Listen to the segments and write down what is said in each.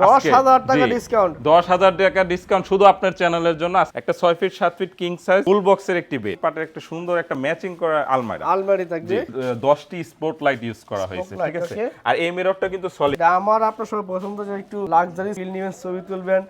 টাকা ডিসকাউন্ট টাকা ডিসকাউন্ট শুধু আপনার চ্যানেলের জন্য। একটা ছয় ফিট সাত ফিট কিং সাইজ ফুল বক্সের একটি বেড পাটের একটা সুন্দর একটা ম্যাচিং করা আলমারি। আলমারি থাকবে। দশটি ইউজ করা হয়েছে ঠিক আছে? আর এই মিররটা কিন্তু সলিড আমার আপনার সব পছন্দ যে একটু লাক্সারি ফিল নেবেন ছবি তুলবেন।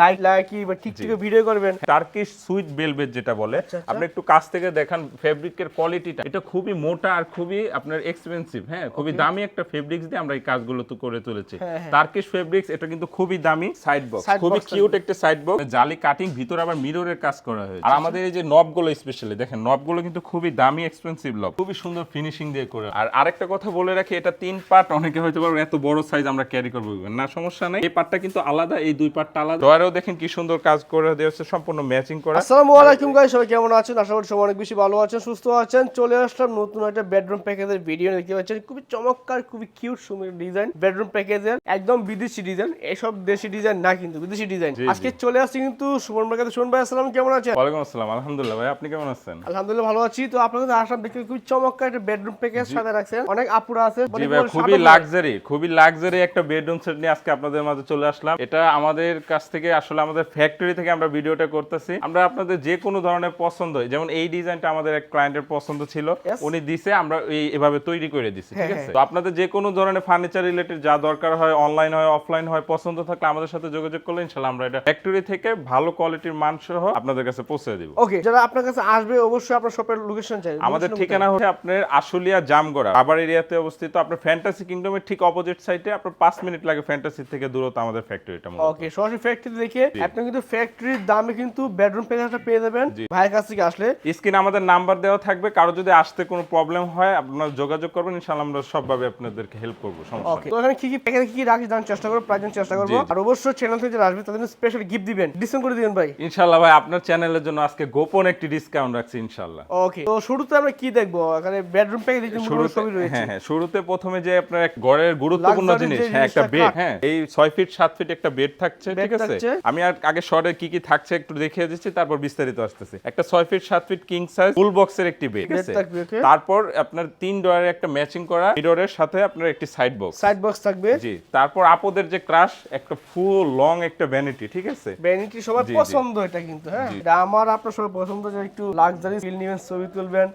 লাইট লাইকি বা টিকটিকে ভিডিও করবেন। টার্কিশ সুইট বেলভেট যেটা বলে আচ্ছা, আপনি একটু কাছ থেকে দেখান ফেব্রিকের কোয়ালিটিটা এটা খুবই মোটা আর খুবই আপনার এক্সপেন্সিভ হ্যাঁ? খুবই দামি একটা ফেব্রিক্স দিয়ে আমরা এই কাজগুলো তো করে তুলেছি। হ্যাঁ, হ্যাঁ। টার্কিশ ফেব্রিক্স এটা কিন্তু খুবই দামি সাইড বক্স খুবই কিউট একটা সাইড বক্স জালি কাটিং ভিতরে আবার মিররের কাজ করা হয়েছে। আর আমাদের এই যে নবগুলো স্পেশালি দেখেন নবগুলো কিন্তু খুবই দামি এক্সপেন্সিভ লব খুবই সুন্দর ফিনিশিং দিয়ে করে। আর আরেকটা কথা বলে রাখি এটা তিন পার্ট অনেকে হয়তো পারবেন এত বড় সাইজ আমরা ক্যারি করব না সমস্যা নেই। এই পার্টটা কিন্তু আলাদা এই দুই পার্টটা আলাদা। ডয়ারেও দেখেন কি সুন্দর কাজ করে দেওয়া হচ্ছে সম্পূর্ণ ম্যাচিং করা। আসসালামু আলাইকুম গাইস সবাই কেমন আছেন? আশা করি সবাই অনেক বেশি ভালো আছেন সুস্থ আছেন। চলে আসলাম নতুন একটা বেডরুম প্যাকেজের ভিডিও দেখতে পাচ্ছেন খুবই চমৎকার খুবই কিউট সুন্দর ডিজাইন বেডরুম প্যাকেজের একদম বিদেশি ডিজাইন এসব দেশি ডিজাইন না কিন্তু বিদেশি ডিজাইন। আজকে চলে আসছি কিন্তু সুমন সুমন ভাই আসসালাম কেমন আছেন? ওয়ালাইকুম আসসালাম। আলহামদুলিল্লাহ ভাই আপনি কেমন আছেন? আলহামদুলিল্লাহ ভালো আছি। তো আপনাদের আসলাম দেখতে খুবই চমৎকার একটা বেডরুম প্যাকেজ সাথে রাখছেন। অনেক আপুরা আছে। খুবই লাক্সারি খুবই লাক্সারি একটা বেডরুম সেট নিয়ে আজকে আপনাদের মাঝে চলে আসলাম। এটা আমাদের কাছ থেকে আসলে আমাদের ফ্যাক্টরি থেকে আমরা ভিডিওটা করতেছি। আমরা আপনাদের যে কোনো ধরনের পছন্দ যেমন এই ডিজাইনটা আমাদের এক ক্লায়েন্টের পছন্দ ছিল। উনি দিছে আমরা এই এভাবে তৈরি করে দিছি ঠিক হ্যাঁ, আছে? হ্যাঁ। তো আপনাদের যে কোনো ধরনের ফার্নিচার রিলেটেড যা দরকার হয় অনলাইন হয় অফলাইন হয় পছন্দ থাকলে আমাদের সাথে যোগাযোগ করলে ইনশাআল্লাহ আমরা এটা ফ্যাক্টরি থেকে ভালো কোয়ালিটির মান সহ আপনাদের কাছে পৌঁছে দিব। ওকে যারা আপনার কাছে আসবে অবশ্যই আপনার শপের লোকেশন চাই। আমাদের ঠিকানা হচ্ছে আপনার আশুলিয়া জামগড়া। আবার এরিয়াতে অবস্থিত আপনার ফ্যান্টাসি কিংডমের ঠিক অপোজিট সাইডে আপনার পাঁচ মিনিট লাগে ফ্যান্টাসি থেকে দূরত্ব আমাদের ফ্যাক্টরিটা ওকে সরাসরি ফ্যাক্টরি দেখে আপনি কিন্তু ফ্যাক্টরির দামে কিন্তু বেডরুম প্যাকেজটা পেয়ে যাবেন। ভাইয়ের কাছ থেকে আসলে। স্ক্রিনে আমাদের নাম্বার দেওয়া থাকবে কারও যদি আসতে কোনো প্রবলেম হয় আপনারা যোগাযোগ করবেন ইনশাআল্লাহ আমরা সবভাবে আপনাদেরকে হেল্প করব সমস্যা ওকে তো এখানে কি কি প্যাকেজে কি কি রাখি জানার চেষ্টা করব প্রাইস জানার চেষ্টা করব। আর অবশ্যই চ্যানেল থেকে যারা আসবে তাদের স্পেশাল গিফট দিবেন ডিসকাউন্ট করে দিবেন ভাই। ইনশাআল্লাহ ভাই আপনার চ্যানেলের জন্য আজকে গোপন একটি ডিসকাউন্ট রাখছি ইনশাআল্লাহ। ওকে তো শুরুতে আমরা কি দেখব? এখানে বেডরুম প্যাকেজ সবই রয়েছে। হ্যাঁ হ্যাঁ শুরুতে প্রথমে যে আপনার এক ঘরের গুরুত্বপূর্ণ জিনিস হ্যাঁ একটা বেড হ্যাঁ এই ছয় ফিট সাত ফিট একটা বেড থাকছে ঠিক আছে? আমি আর আগে শর্টে কি কি থাকছে একটু দেখিয়ে দিচ্ছি তারপর বিস্তারিত আসতেছে। একটা ছয় ফিট সাত ফিট কিং সাইজ ফুল বক্সের একটি বেড ঠিক আছে? তারপর আপনার তিন ডয়ারের একটা ম্যাচিং করা মিররের সাথে আপনার একটি সাইড বক্স সাইড বক্স থাকবে। জি তারপর আপদের যে ক্রাশ একটা ফুল লং একটা ভ্যানিটি ঠিক আছে? ভ্যানিটি সবার। পছন্দ এটা কিন্তু হ্যাঁ? এটা আমার আপনার সবার পছন্দ যে একটু লাক্সারি ফিল নেবেন ছবি তুলবেন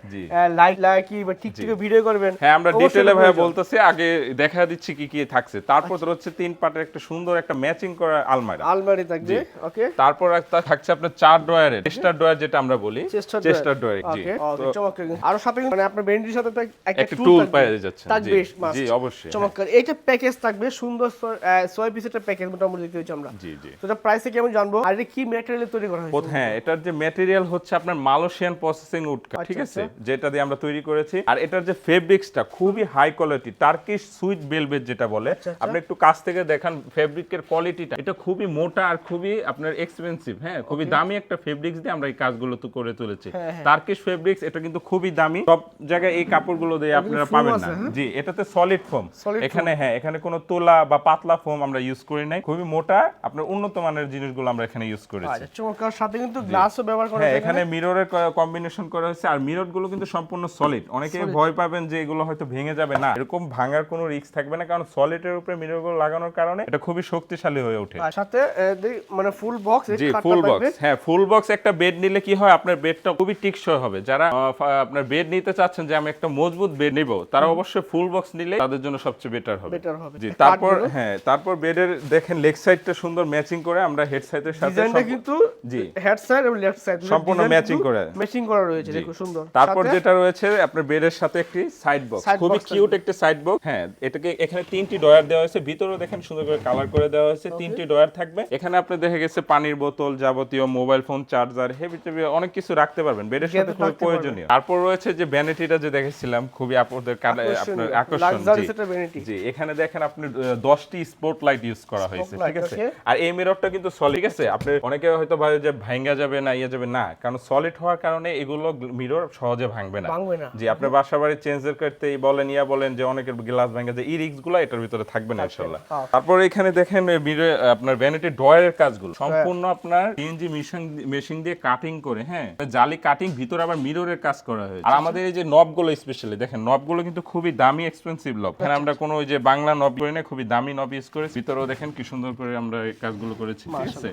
লাইট লাইকি বা টিকটিকে ভিডিও করবেন হ্যাঁ আমরা ডিটেলে এটা বলতেছি আগে দেখা দিচ্ছি কি কি থাকছে। তারপর তোর হচ্ছে তিন পাটের একটা সুন্দর একটা ম্যাচিং করা আলমারি। আলমারি থাকবে ওকে তারপর একটা থাকছে আপনার চার ড্রয়ারের চেস্টার ড্রয়ার যেটা আমরা বলি চেস্টার ড্রয়ার জি। চমৎকার। কিন্তু। সাথে মানে আপনার ভ্যানিটির সাথে একটা টুল পেয়ে যাচ্ছে থাকবে জি, অবশ্যই হ্যাঁ। চমৎকার। এইটা প্যাকেজ থাকবে সুন্দর ছয়- একটা প্যাকেজ মোটামুটি দেখতে হচ্ছে আমরা। জি জি। তো এটা প্রাইসে কেমন জানব? আর এটা কি ম্যাটেরিয়ালে তৈরি করা হয়েছে? হ্যাঁ এটার যে ম্যাটেরিয়াল হচ্ছে আপনার মালয়েশিয়ান প্রসেসিং উড ঠিক আচ্ছা, আছে? যেটা দিয়ে আমরা তৈরি করেছি। আর এটার যে ফেব্রিক্সটা খুবই high quality Turkish sweet velvet যেটা বলে। আচ্ছা, আপনি একটু কাছ থেকে দেখান ফেব্রিকের কোয়ালিটিটা এটা খুবই মোটা আর খুবই আপনার এক্সপেন্সিভ হ্যাঁ? খুবই দামি একটা ফেব্রিক্স দিয়ে আমরা এই কাজগুলো তো করে তুলেছি। হ্যাঁ, হ্যাঁ। টার্কিশ ফেব্রিক্স এটা কিন্তু খুবই দামি। সব জায়গায় এই কাপড়গুলো দিয়ে আপনারা পাবেন না। হ্যাঁ? জি এটাতে সলিড ফোম এখানে হ্যাঁ এখানে কোনো তোলা বা পাতলা ফোম আমরা ইউজ করি নাই। খুবই মোটা আপনার উন্নত মানের জিনিসগুলো আমরা এখানে ইউজ করেছি। আচ্ছা চমৎকার। সাথে কিন্তু গ্লাসও ব্যবহার করা হ্যাঁ হয়েছে এখানে মিররের কম্বিনেশন করা হয়েছে আর মিররগুলো কিন্তু সম্পূর্ণ সলিড অনেকে ভয় পাবেন যে এগুলো হয়তো ভেঙে যাবে না। এরকম ভাঙার কোনো রিস্ক থাকবে না কারণ সলিডের উপরে মিররগুলো লাগানোর কারণে এটা খুবই শক্তিশালী হয়ে ওঠে। আর সাথে মানে ফুল বক্স জি ফুল বক্স হ্যাঁ ফুল বক্স একটা বেড নিলে কি হয় আপনার বেডটা খুবই টিকসই হবে। যারা আপনার বেড নিতে চাচ্ছেন যে আমি একটা মজবুত বেড নিব তারা অবশ্যই ফুল বক্স নিলে তাদের জন্য সবচেয়ে বেটার হবে। বেটার হবে। জি তারপর হ্যাঁ তারপর বেডের দেখেন লেগ সাইডটা সুন্দর ম্যাচিং করে আমরা হেড সাইডের সাথে ডিজাইনটা কিন্তু জি। হেড সাইড এবং লেফট সাইড সম্পূর্ণ matching করা। ম্যাচিং করা রয়েছে দেখো সুন্দর। তারপর যেটা রয়েছে আপনার বেডের সাথে একটি সাইড বক্স খুবই কিউট একটা সাইড বক্স হ্যাঁ এটাকে এখানে তিনটি ডয়ার দেওয়া হয়েছে। ভিতরেও দেখেন সুন্দর করে কালার করে দেওয়া হয়েছে। তিনটি ডয়ার থাকবে। এখানে আপনি দেখে গেছে পানির বোতল যাবতীয় মোবাইল ফোন চার্জার হেভি টেভি অনেক কিছু রাখতে পারবেন। বেডের সাথে খুবই প্রয়োজনীয়। তারপর রয়েছে যে ভ্যানিটিটা যে দেখেছিলাম খুবই আপনাদের কালে- আপনার আকর্ষণ জি। এখানে দেখেন আপনি দশটি স্পট লাইট ইউজ করা হয়েছে ঠিক আছে? আর এই মিররটা কিন্তু সলিড ঠিক আছে? আপনি অনেকে হয়তো ভাবে যে ভাঙ্গা যাবে না ইয়ে যাবে না কারণ সলিড হওয়ার কারণে এগুলো মিরর সহজে ভাঙবে না। ভাঙবে না। জি আপনার বাসা বাড়ি চেঞ্জের করতে বলেন ইয়া বলেন যে অনেকের গ্লাস ভাঙা যায় এই রিক্সগুলো এটার ভিতরে থাকবে না হ্যাঁ। তারপর এখানে দেখেন মিরর আপনার ভ্যানিটি ড্রয়ারের কাজগুলো। সম্পূর্ণ আপনার সিএনজি মেশিন মেশিন দিয়ে কাটিং করে হ্যাঁ? জালি কাটিং ভিতরে আবার মিররের কাজ করা হয়েছে। আর আমাদের এই যে নবগুলো স্পেশালি দেখেন নবগুলো কিন্তু খুবই দামি এক্সপেন্সিভ নব এখানে আমরা কোনো ওই যে বাংলা নব করি না খুবই দামি নব ইউজ করেছি। ভিতরেও দেখেন কি সুন্দর করে আমরা এই কাজগুলো করেছি ঠিক আছে।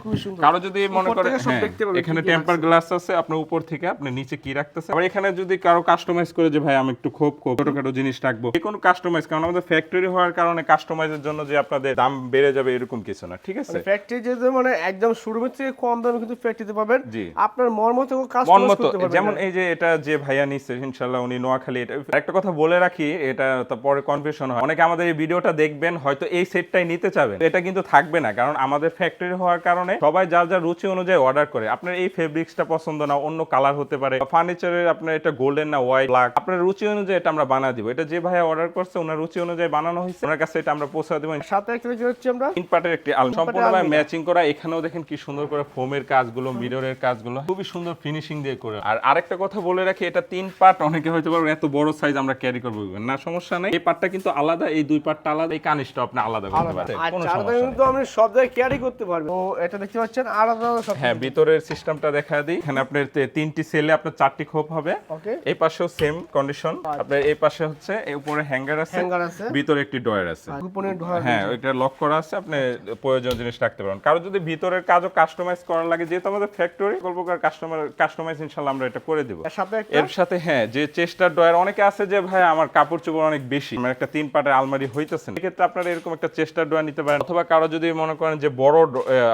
কারও যদি মনে করে হ্যাঁ, এখানে টেম্পার গ্লাস আছে। আপনার উপর থেকে আপনি নিচে কি রাখতেছে আবার এখানে যদি কারও কাস্টমাইজ করে যে ভাই আমি একটু খোপ খোপ ছোটখাটো জিনিস রাখব। যে কোনো কাস্টমাইজ কারণ আমাদের ফ্যাক্টরি হওয়ার কারণে কাস্টমাইজের জন্য যে আপনাদের দাম বেড়ে যাবে এরকম কিছু না ঠিক আছে? ফ্যাক্টরি যেহেতু মানে একদম শোরুমের থেকে কম দামে কিন্তু ফ্যাক্টরিতে পাবেন। জি। আপনার মন মতো কাস্টমাইজ করতে পারবেন যেমন এই যে এটা যে ভাইয়া নিচ্ছে ইনশাল্লাহ উনি নোয়াখালী এটা একটা কথা বলে রাখি এটা তো পরে কনফিউশন হয়। অনেকে আমাদের এই ভিডিওটা দেখবেন হয়তো এই সেটটাই নিতে চাবেন এটা কিন্তু থাকবে না কারণ আমাদের ফ্যাক্টরি হওয়ার কারণে সবাই যার যার রুচি অনুযায়ী অর্ডার করে। আপনার এই ফেব্রিক্সটা পছন্দ না অন্য কালার হতে পারে। ফার্নিচারের আপনার এটা গোল্ডেন না হোয়াইট ব্ল্যাক আপনার রুচি অনুযায়ী এটা আমরা বানা দিব। এটা যে ভাইয়া অর্ডার করছে ওনার রুচি অনুযায়ী বানানো হয়েছে। ওনার কাছে এটা আমরা পৌঁছে দেবো। সাথে পাচ্ছি আমরা তিন পার্টের একটি আলম সম্পূর্ণভাবে আলমিরা। ম্যাচিং করা। এখানেও দেখেন কি সুন্দর করে ফোমের কাজগুলো মিররের কাজগুলো। খুবই সুন্দর ফিনিশিং দিয়ে করে। আর আরেকটা কথা বলে রাখি এটা তিন পার্ট অনেকে হয়তো পারবেন এত বড় সাইজ আমরা ক্যারি করব না সমস্যা নাই। এই পার্টটা কিন্তু আলাদা এই দুই পার্টটা আলাদা। এই কানিসটা আপনি আলাদা করতে পারেন। আর কোনো চারটা সমস্যা নেই। কিন্তু আপনি সব জায়গায় ক্যারি করতে পারবেন। তো এটা দেখতে পাচ্ছেন আলাদা আলাদা সব হ্যাঁ ভিতরের সিস্টেমটা দেখা দিই। এখানে আপনার তিনটি সেলে আপনার চারটি খোপ হবে। এই পাশেও সেম কন্ডিশন আপনার এই পাশে হচ্ছে উপরে হ্যাঙ্গার আছে হ্যাঙ্গার আছে। ভিতরে একটি ডয়ার আছে। গোপনে ঢোয়া হ্যাঁ ওইটা লক করা আছে আপনি প্রয়োজন জিনিস রাখতে পারেন কারও যদি ভিতরের কাজও কাস্টমাইজ করা লাগে যেহেতু আমাদের ফ্যাক্টরি কাস্টমার কাস্টমাইজ ইনশাল্লাহ আমরা এটা করে দিব। এর সাথে একটা এর সাথে হ্যাঁ যে চেষ্টার ডয়ার অনেকে আছে যে ভাই আমার কাপড় চোপড় অনেক বেশি আমার একটা তিন পাটের আলমারি হইতেছে। সেক্ষেত্রে আপনারা এরকম একটা চেষ্টার ডয়ার নিতে পারেন অথবা কারও যদি মনে করেন যে বড়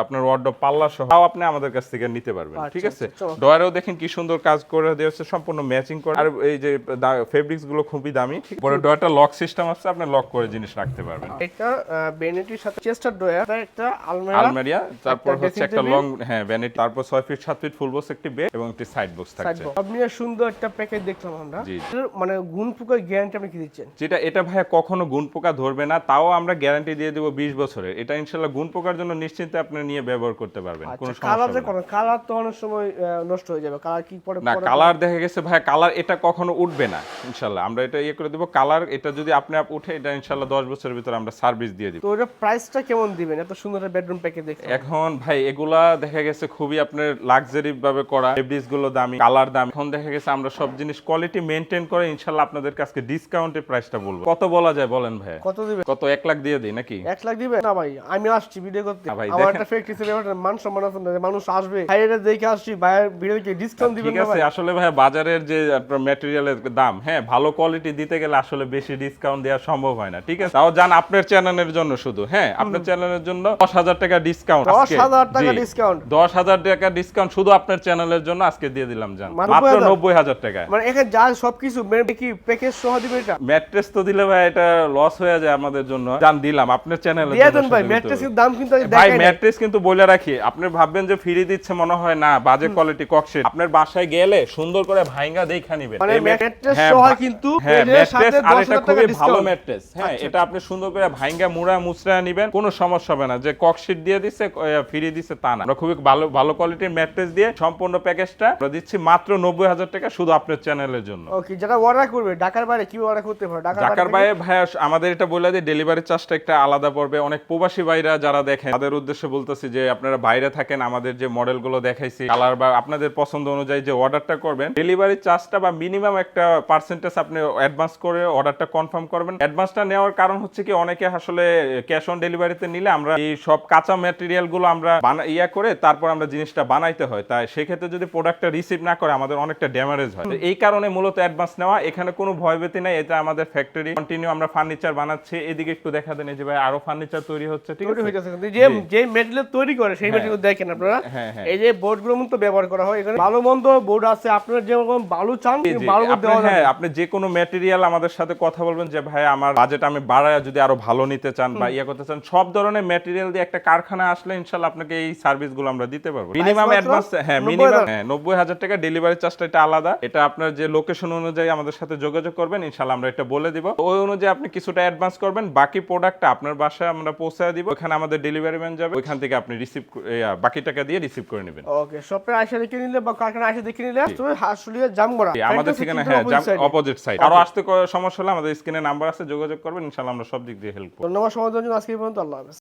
আপনার ওয়ার্ড পাল্লা সহ তাও আপনি আমাদের কাছ থেকে নিতে পারবেন ঠিক আছে? আচ্ছা, ডয়ারেও দেখেন কি সুন্দর কাজ করে দেওয়া হচ্ছে সম্পূর্ণ ম্যাচিং করে। আর এই যে ফেব্রিক্সগুলো খুবই দামি পরে ডয়ারটা লক সিস্টেম আছে আপনি লক করে জিনিস রাখতে পারবেন। একটা বেনেটির সাথে চেস্টার ডয়ার একটা আলমারা আলমারিয়া তারপর হচ্ছে একটা লং হ্যাঁ ভ্যানিটি তারপর ছয় ফিট সাত ফিট ফুল বক্স একটি বেড এবং একটি সাইড বক্স থাকছে। আপনি সুন্দর একটা প্যাকেজ দেখলাম আমরা। মানে গুণ পোকার গ্যারান্টি আপনি কি দিচ্ছেন? যেটা এটা ভাইয়া কখনো গুণ পোকা ধরবে না তাও আমরা গ্যারান্টি দিয়ে দেবো বিশ বছরের এটা ইনশাল্লাহ গুণ পোকার জন্য নিশ্চিন্তে আপনি নিয়ে ব্যবহার করতে পারবেন কোনো আচ্ছা কালার সমস্যা যে কোনো কালার তো অনেক সময় নষ্ট হয়ে যাবে কালার কি পরে না কালার দেখা গেছে ভাই কালার এটা কখনো উঠবে না ইনশাল্লাহ। আমরা এটা ইয়ে করে দেবো কালার এটা যদি আপনি আপ উঠে এটা ইনশাল্লাহ দশ বছরের ভিতরে আমরা সার্ভিস দিয়ে দিব। তো ওটা প্রাইসটা কেমন দিবেন? এত সুন্দর একটা বেডরুম প্যাকেজ দেখলাম এখন ভাই এগুলা দেখা গেছে খুবই আপনার লাক্সারি ভাবে করা ফেব্রিক্সগুলো দামি কালার দামি। এখন দেখা গেছে আমরা সব জিনিস কোয়ালিটি মেনটেন করে ইনশাল্লাহ আপনাদের কাছে ডিসকাউন্টের প্রাইসটা বলব। কত বলা যায় বলেন ভাই কত দিবেন? কত এক লাখ দিয়ে দিই নাকি? এক লাখ দিবেন না ভাই আমি আসছি ভিডিও করতে। আমার একটা একটা মান সম্মান আছে না, মানুষ আসবে ভাই এটা দেখে আসছি ভাইয়ের ভিডিও ডিসকাউন্ট দিবেন না ভাই। আসলে ভাই বাজারের যে আপনার ম্যাটেরিয়ালের দাম হ্যাঁ ভালো কোয়ালিটি দিতে গেলে আসলে বেশি ডিসকাউন্ট দেওয়া সম্ভব হয় না ঠিক আছে? তাও জান আপনার চ্যানেলের জন্য শুধু হ্যাঁ আপনার চ্যানেলের জন্য দশ হাজার টাকা ডিসকাউন্ট দশ হাজার টাকা ডিসকাউন্ট দশ হাজার টাকা ডিসকাউন্ট শুধু আপনার চ্যানেলের জন্য আজকে দিয়ে দিলাম জান মানে মাত্র 90,000 নব্বই হাজার টাকা মানে এখানে যা সবকিছু কি প্যাকেজ সহ দিবে এটা? ম্যাট্রেস তো দিলে ভাই এটা লস হয়ে যায় আমাদের জন্য। জান দিলাম। আপনার চ্যানেলে দিয়ে দেন ভাই ম্যাট্রেসের দাম কিন্তু আমি দেখাই নাই। ম্যাট্রেস কিন্তু বলে রাখি আপনি ভাববেন যে ফ্রি দিচ্ছে মনে হয় না বাজে কোয়ালিটি ককশিট আপনার বাসায় গেলে সুন্দর করে ভাইঙ্গা দেখা নিবেন। মানে এই ম্যাট- mattress হ্যাঁ, সহ কিন্তু হ্যাঁ ম্যাট্রেস আর এটা খুবই ভালো ম্যাট্রেস। হ্যাঁ আচ্ছা, এটা আপনি সুন্দর করে ভাইঙ্গা মুড়া মুচড়া নিবেন কোনো সমস্যা হবে না। যে ককশিট দিয়ে দিচ্ছে ফ্রি দিচ্ছে তা না। আমরা খুবই ভালো ভালো কোয়ালিটির ম্যাট্রেস দিয়ে সম্পূর্ণ প্যাকেজটা আমরা দিচ্ছি মাত্র নব্বই হাজার টাকা শুধু আপনার চ্যানেলের জন্য। ওকে যারা অর্ডার করবে ঢাকার বাইরে কি অর্ডার করতে পারে? ঢাকার বাইরে ভাইয়া আমাদের এটা বলে দিয়ে ডেলিভারি চার্জটা একটা আলাদা পড়বে। অনেক প্রবাসী ভাইরা যারা দেখেন, তাদের উদ্দেশ্যে বলতেছি যে আপনারা বাইরে থাকেন, আমাদের যে মডেলগুলো দেখাইছি, কালার বা আপনাদের পছন্দ অনুযায়ী যে অর্ডারটা করবেন ডেলিভারি চার্জটা বা মিনিমাম একটা পার্সেন্টেজ আপনি অ্যাডভান্স করে অর্ডারটা কনফার্ম করবেন। অ্যাডভান্সটা নেওয়ার কারণ হচ্ছে কি, অনেকে আসলে ক্যাশ অন ডেলিভারিতে নিলে আমরা এই সব কাঁচা ম্যাটেরিয়ালগুলো আমরা ইয়া করে তারপর আমরা জিনিসটা বানাইতে হয়। তাই সেক্ষেত্রে যদি প্রোডাক্টটা রিসিভ না করে, আমাদের অনেকটা ড্যামেজ হয়। এই কারণে মূলত অ্যাডভান্স নেওয়া, এখানে কোনো ভয়ভীতি নাই, এটা আমাদের ফ্যাক্টরি কন্টিনিউ আমরা ফার্নিচার বানাচ্ছি। এদিকে একটু দেখা দেন যে ভাই আরও ফার্নিচার তৈরি হচ্ছে ঠিক আছে? হইতেছে। কিন্তু যে যে মেটেরিয়াল তৈরি করে সেই মেটেরিয়াল দেখেন আপনারা। হ্যাঁ, হ্যাঁ। এই যে বোর্ডগুলো তো ব্যবহার করা হয়। এখানে ভালো মন্দ বোর্ড আছে। আপনার যেরকম বালু চান। বালু দেওয়া যাবে। হ্যাঁ আপনি যে কোনো ম্যাটেরিয়াল আমাদের সাথে কথা বলবেন যে ভাই আমার বাজেট আমি বাড়ায় যদি আরও ভালো নিতে চান বা ইয়ে করতে চান সব ধরনের ম্যাটেরিয়াল দিয়ে একটা কারখানা আসলে ইনশাল্লাহ আপনাকে এই সার্ভিসগুলো আমরা দিতে পারব। মিনিমাম অ্যাডভান্স হ্যাঁ মিনিমাম হ্যাঁ নব্বই হাজার টাকা ডেলিভারি চার্জটা এটা আলাদা। এটা আপনার যে লোকেশন অনুযায়ী আমাদের সাথে যোগাযোগ করবেন ইনশাল্লাহ আমরা এটা বলে দিব। ওই অনুযায়ী আপনি কিছুটা অ্যাডভান্স করবেন। বাকি প্রোডাক্টটা আপনার বাসায় আমরা পৌঁছে দিব ওখানে আমাদের ডেলিভারি ম্যান যাবে ওইখান থেকে আপনি রিসিভ বাকি টাকা দিয়ে রিসিভ করে নেবেন। ওকে শপে আসে দেখে নিলে বা কারখানা আসে দেখে নিলে তুমি হাসুলিয়া জামগড়া। আমাদের ঠিকানা হ্যাঁ অপোজিট সাইড আরও আসতে সমস্যা হলে আমাদের স্ক্রিনে নাম্বার আছে যোগাযোগ করবেন ইনশাআল্লাহ আমরা সব দিক দিয়ে হেল্প করব। ধন্যবাদ সমাজের জন্য আজকে পর্যন্ত আল্লাহ হাফেজ।